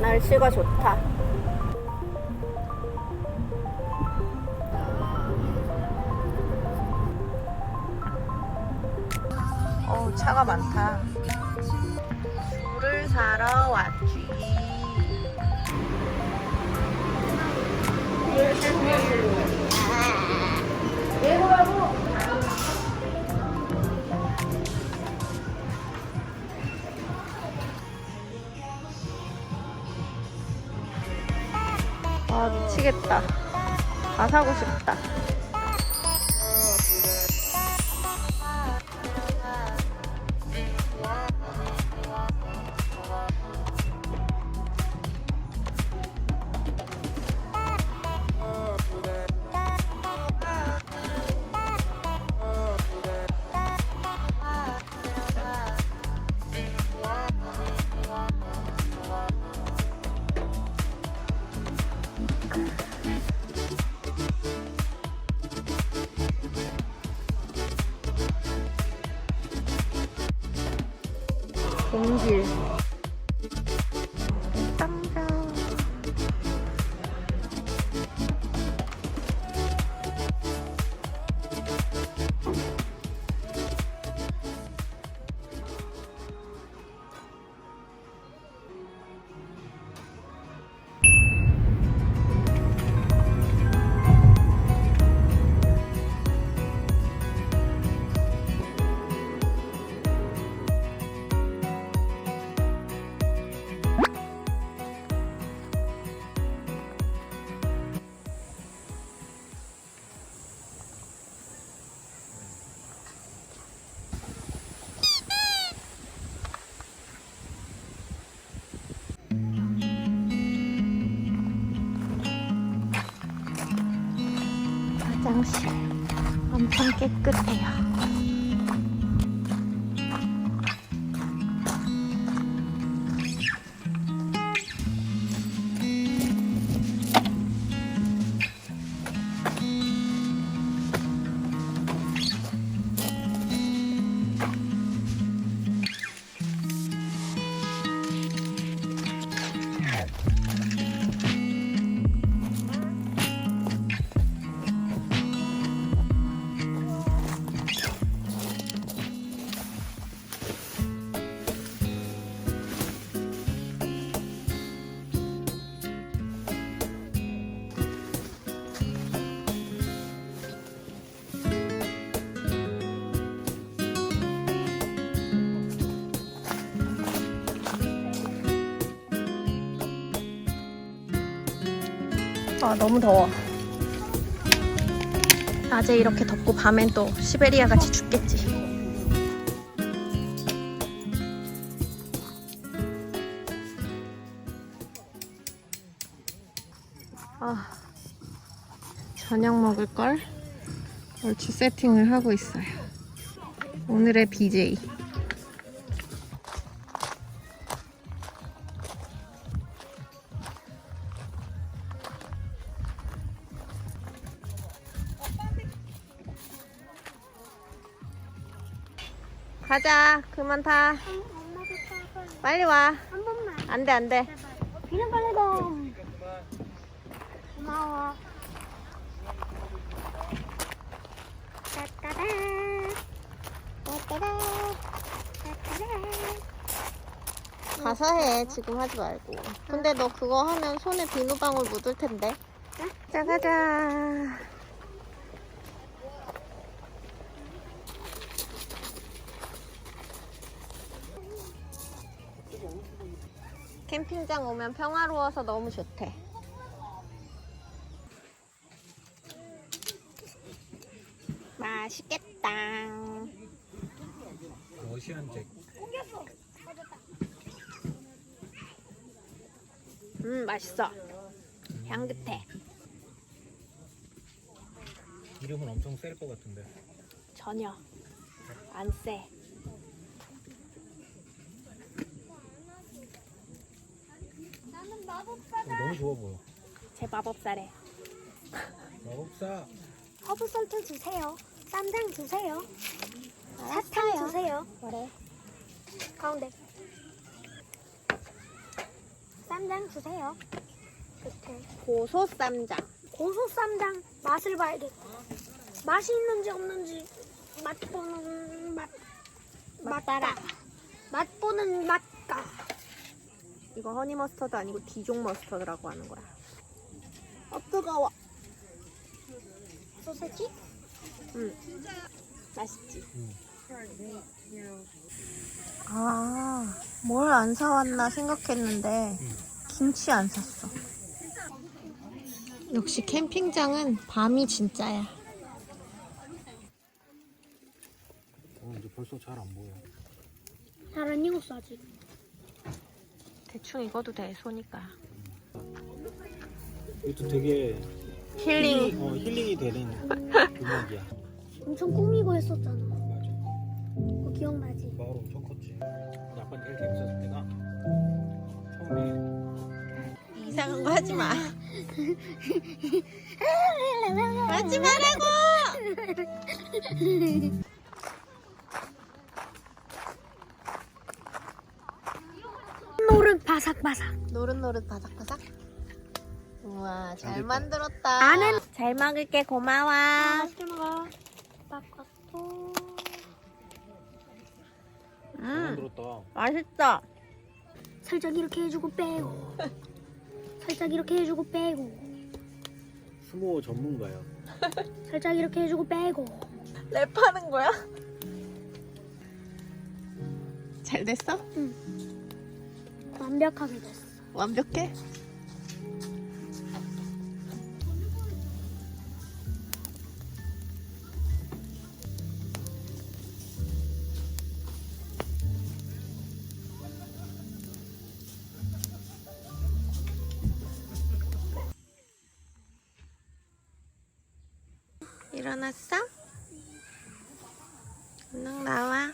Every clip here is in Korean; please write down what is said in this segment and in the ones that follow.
날씨가 좋다. 어우, 차가 많다. 술을 사러 왔지. 아, 미치겠다. 다 사고 싶다. 깨끗해요. 아 너무 더워. 낮에 이렇게 덥고 밤엔 또 시베리아 같이 춥겠지. 아 저녁 먹을 걸 얼추 세팅을 하고 있어요. 오늘의 BJ. 그만 타. 빨리 와. 한 번만. 안 돼, 안 돼. 비는 빨리다. 고마워. 따따다. 따따다. 따따다. 가서 해. 지금 하지 말고. 근데 너 그거 하면 손에 비누방울 묻을 텐데. 자, 가 캠핑장 오면 평화로워서 너무 좋대. 맛있겠다. 러시안잭 음, 맛있어. 향긋해. 이름은 엄청 셀 것 같은데 전혀 안 쎄. 나는 마법사다. 어, 너무 좋아 보여 제 마법사래. 마법사 허브솔트 주세요. 쌈장 주세요. 사탕. 주세요. 그래. 가운데. 쌈장 주세요. 끝에 고소 쌈장. 고소 쌈장 맛을 봐야겠다. 맛이 있는지 없는지 맛보는 맛 맛봐라. 맛보는 맛가. 이거 허니 머스터드 아니고 디종 머스터드라고 하는 거야. 어 뜨거워. 소세지? 응. 맛있지? 응. 아, 뭘 안 사왔나 생각했는데 응. 김치 안 샀어. 역시 캠핑장은 밤이 진짜야. 어, 이제 벌써 잘 안 보여. 잘안 익었어 아직. 대충 익어도 돼, 소니까. 이것도 되게 힐링. 어, 힐링이 되는 음악이야. 엄청 꾸미고 했었잖아. 맞아. 그거 기억나지? 마을 엄청 컸지. 아빠 제일 재밌었을 때가 처음에 이상한 거 하지 마. 하지 말라고! 노릇 바삭바삭. 노릇노릇 바삭바삭. 우와, 잘. 만들었다. 나는- 잘 먹을게, 고마워. 맛있게 먹어. 잘 음, 만들었다. 맛있다. 살짝 이렇게 해주고 빼고. 살짝 이렇게 해주고 빼고. 스모 전문가야. 살짝 이렇게 해주고 빼고. 랩하는 거야? 잘 됐어? 완벽하게 됐어. 완벽해? 일어났어? 얼른 나와.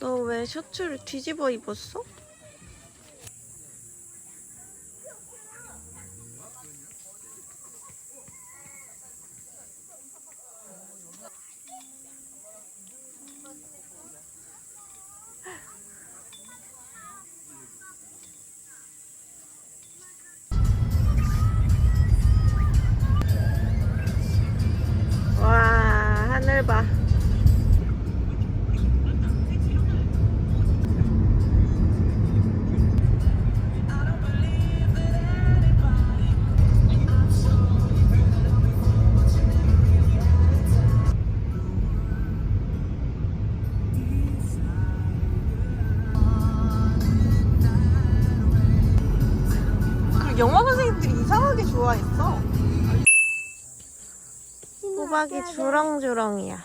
너 왜 셔츠를 뒤집어 입었어? 영화 선생님들이 이상하게 좋아했어. 호박이 주렁주렁이야.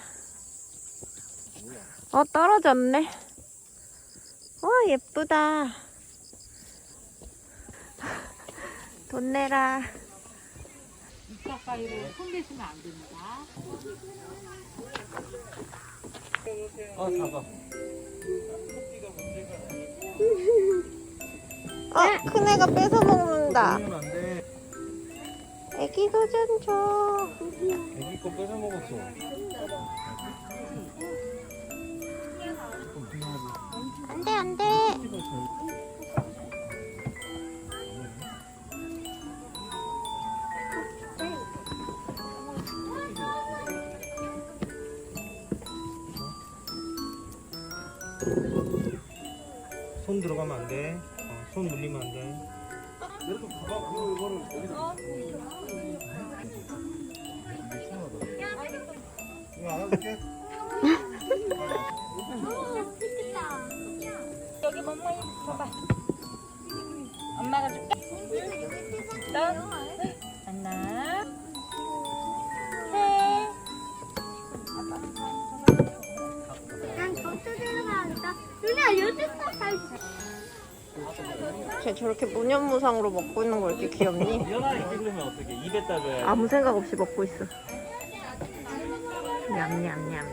어, 떨어졌네. 와, 예쁘다. 돈 내라. 가까이를 손대시면 안 됩니다. 아, 작아. 어, 큰 애가 뺏어 먹는다. 애기도 좀 줘. 애기 거 뺏어 먹었어. 안 돼, 안 돼. 손 들어가면 안 돼. 어, 손 물리면 안 돼. 이거 안아줄게. 여기 멍멍이 봐봐. 엄마가 줄게. 짠. 저렇게 무념무상으로 먹고 있는 거 왜 이렇게 귀엽니? 연아이 찍으면 어떻게? 입에다 줘야 아무 생각 없이 먹고 있어. 냠냠냠냠.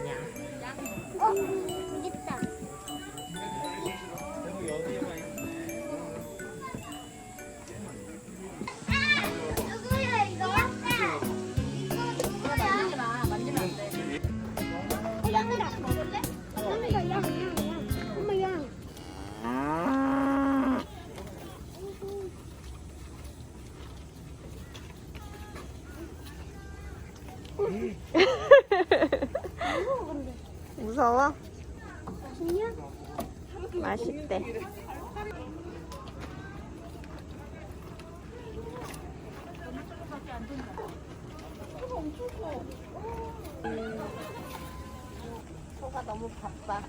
소가 너무 바빠.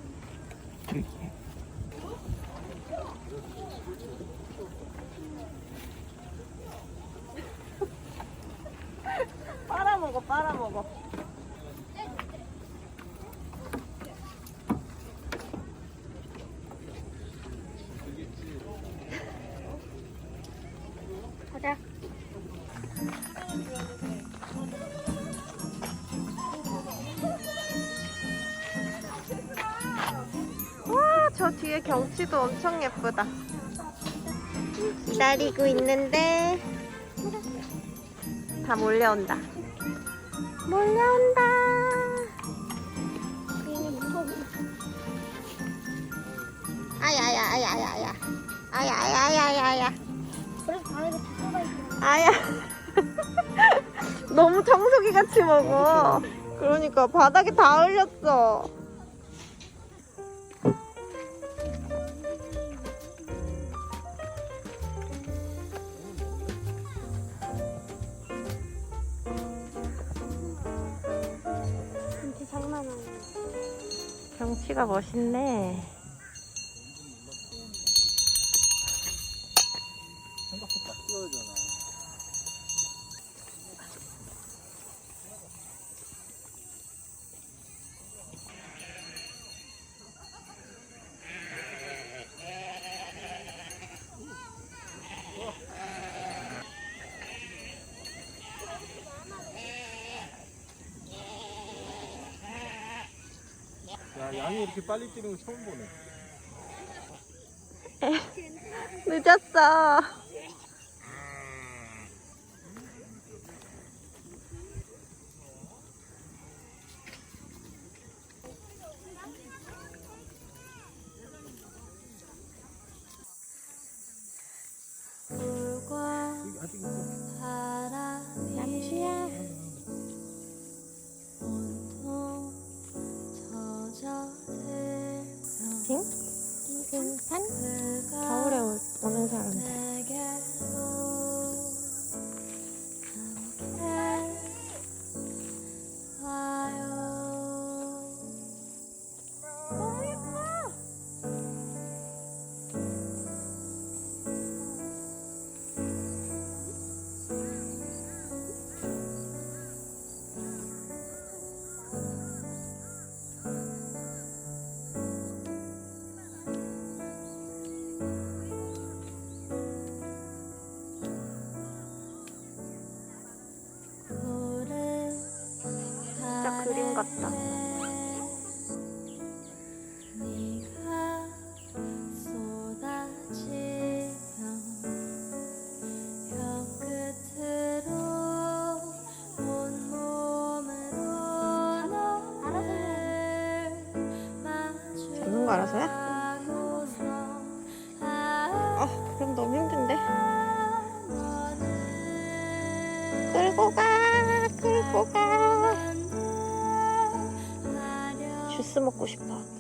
빨아먹어, 빨아먹어. 경치도 엄청 예쁘다. 기다리고 있는데 다 몰려온다. 몰려온다. 괜히 무서워. 아야야, 아야야, 아야. 아야야야야야. 아야. 너무 청소기 같이 먹어. 그러니까 바닥에 다 흘렸어. 멋있네. 야 양이 이렇게 빨리 뛰는 거 처음 보네. 늦었어. 거 알아서야? 아, 그럼 너무 힘든데. 끌고 가, 끌고 가. 주스 먹고 싶어.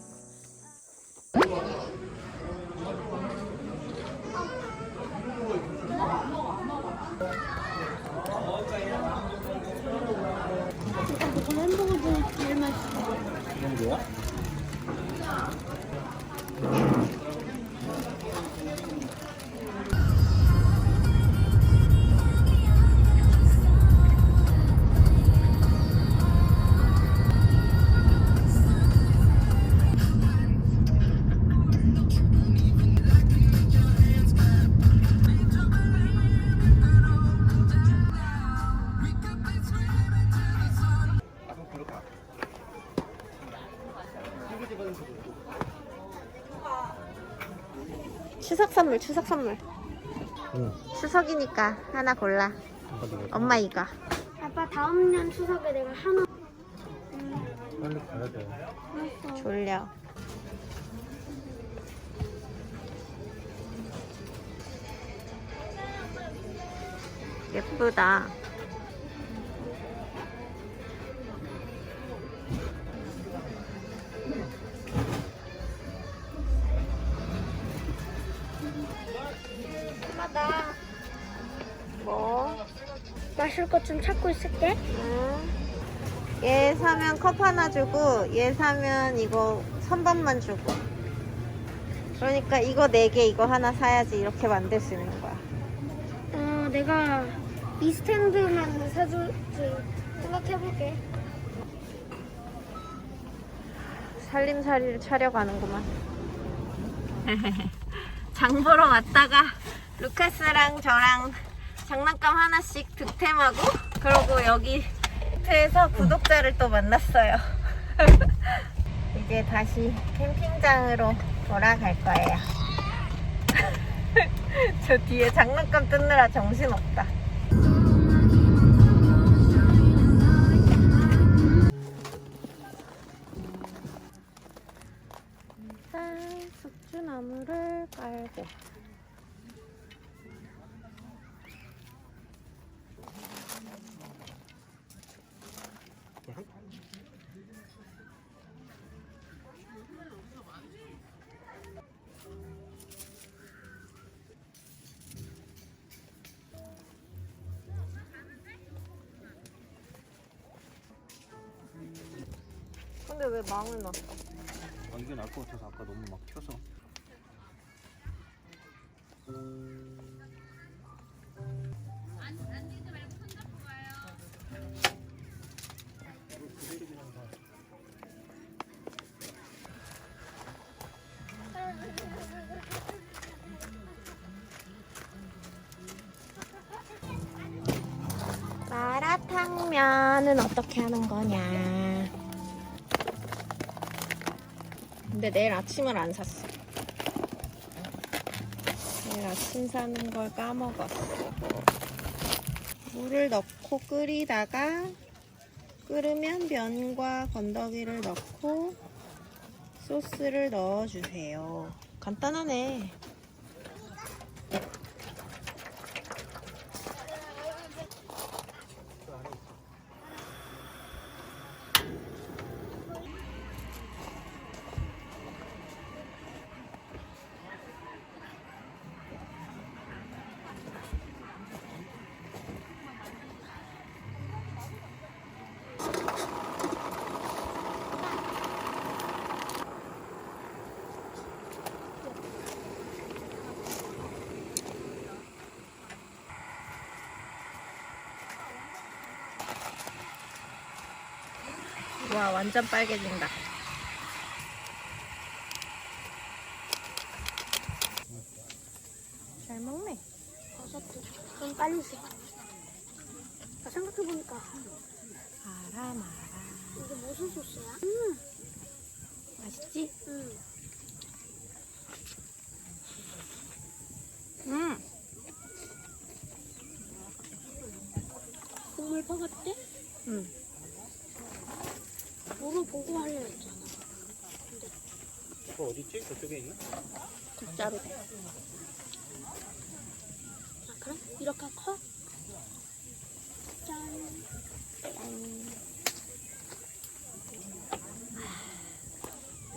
선물, 추석 선물. 응. 추석이니까 하나 골라. 엄마 이거. 아빠 다음 년 추석에 내가 하나 빨리 가야 돼. 졸려. 예쁘다. 나 뭐? 마실 것 좀 찾고 있을게. 응. 얘 사면 컵 하나 주고 얘 사면 이거 선반만 주고 그러니까 이거 네 개 이거 하나 사야지 이렇게 만들 수 있는 거야 어, 내가 이 스탠드만 사줄지 생각해볼게. 살림살이를 차려가는구만 장 보러 왔다가 루카스랑 저랑 장난감 하나씩 득템하고 그러고 여기 에서 구독자를 또 만났어요. 이제 다시 캠핑장으로 돌아갈 거예요. 저 뒤에 장난감 뜯느라 정신없다. 일단 숙주나무를 깔고 왜 망을 넣었어? 아, 이게 나을 것 같아서 아까 너무 막 튀어서. 마라탕면은 어떻게 하는 거냐? 근데 내일 아침을 안 샀어. 내일 아침 사는 걸 까먹었어. 물을 넣고 끓이다가 끓으면 면과 건더기를 넣고 소스를 넣어주세요. 간단하네. 와 완전 빨개진다. 잘 먹네. 버섯도 좀 빨리 식 아, 생각해보니까 마라 마라. 이게 무슨 소스야? 맛있지? 응. 음. 국물파 같대? 음. 물어보고 하려 했잖아. 어, 어디 있지? 저쪽에 있나? 진짜로 돼. 아, 그래? 이렇게 커? 짠.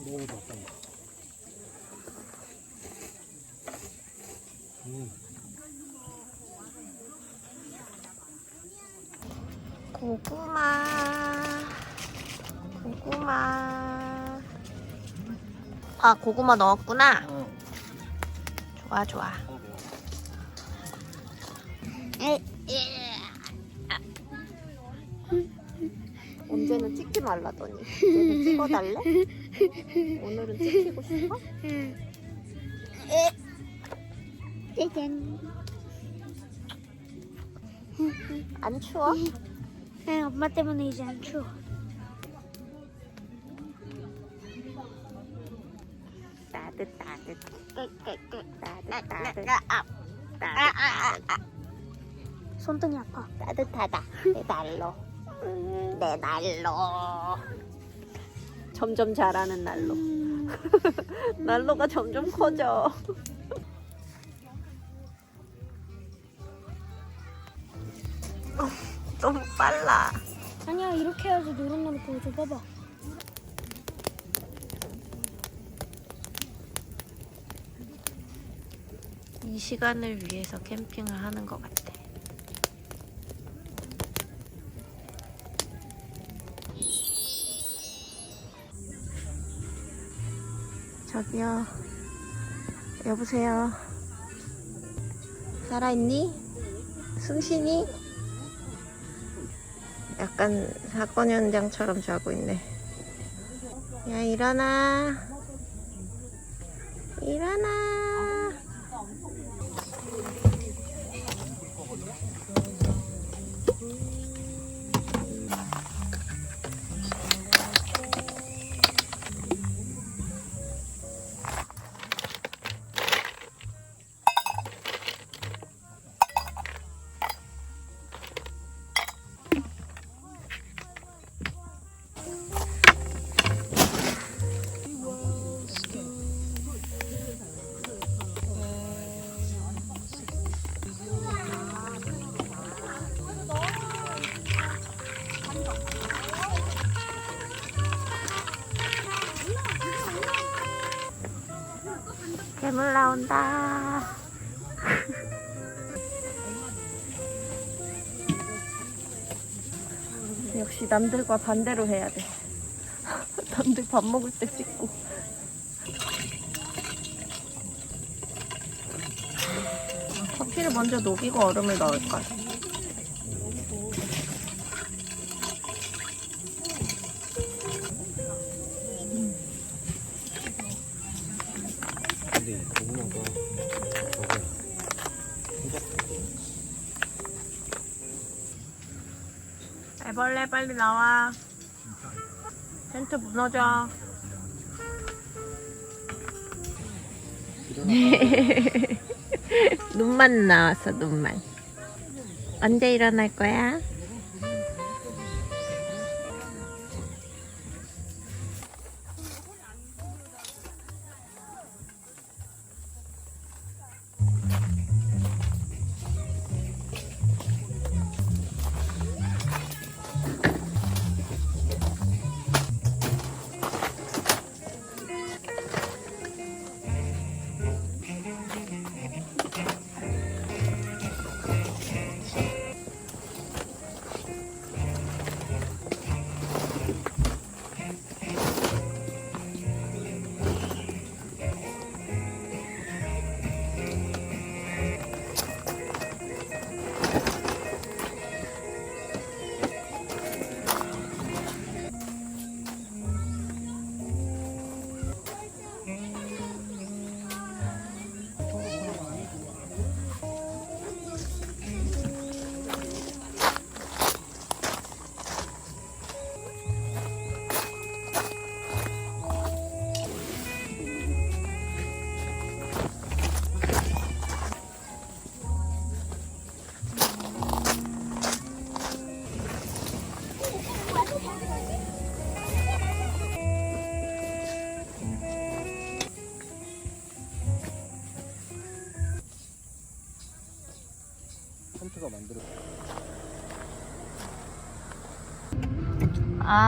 너무 좋았다. 음. 고구마. 고구마. 아, 고구마 넣었구나. 어. 좋아, 좋아. 언제는 찍지 말라더니 이제는 찍어달래? 오늘은 찍히고 싶어? 짜잔. 안 추워? 응, 엄마 때문에 이제 안 추워. 따뜻 따뜻 손등이 아파. 따뜻하다. 내 난로. 음, 내 난로. 점점 자라는 난로. 난로가 점점 커져. 어, 너무 빨라. 아니야, 이렇게 해야지 노릇노릇 보여줘. 봐봐. 시간을 위해서 캠핑을 하는 것 같아. 저기요. 여보세요. 살아있니? 승신이? 약간 사건 현장처럼 자고 있네. 야, 일어나. 일어나. 나온다. 역시 남들과 반대로 해야 돼. 남들 밥 먹을 때 찍고. 커피를 먼저 녹이고 얼음을 넣을걸. 근 애벌레 빨리 나와. 텐트 무너져. 눈만 나왔어, 눈만. 언제 일어날 거야?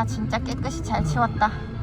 진짜 깨끗이 잘 치웠다.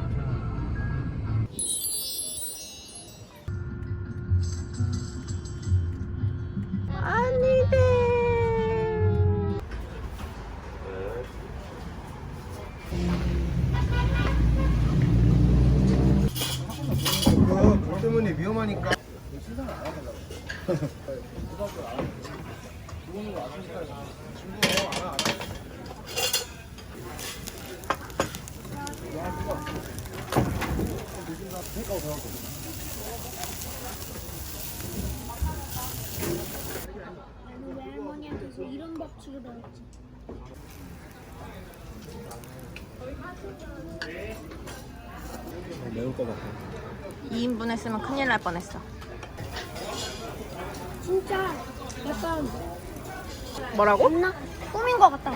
매울 것 같아. 2인분 했으면 큰일 날 뻔했어. 진짜 약간 뭐라고? 장난 꾸민 것 같다.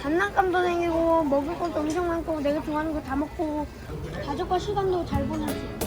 장난감도 생기고 먹을 것도 엄청 많고 내가 좋아하는 거 다 먹고 가족과 시간도 잘 보내지.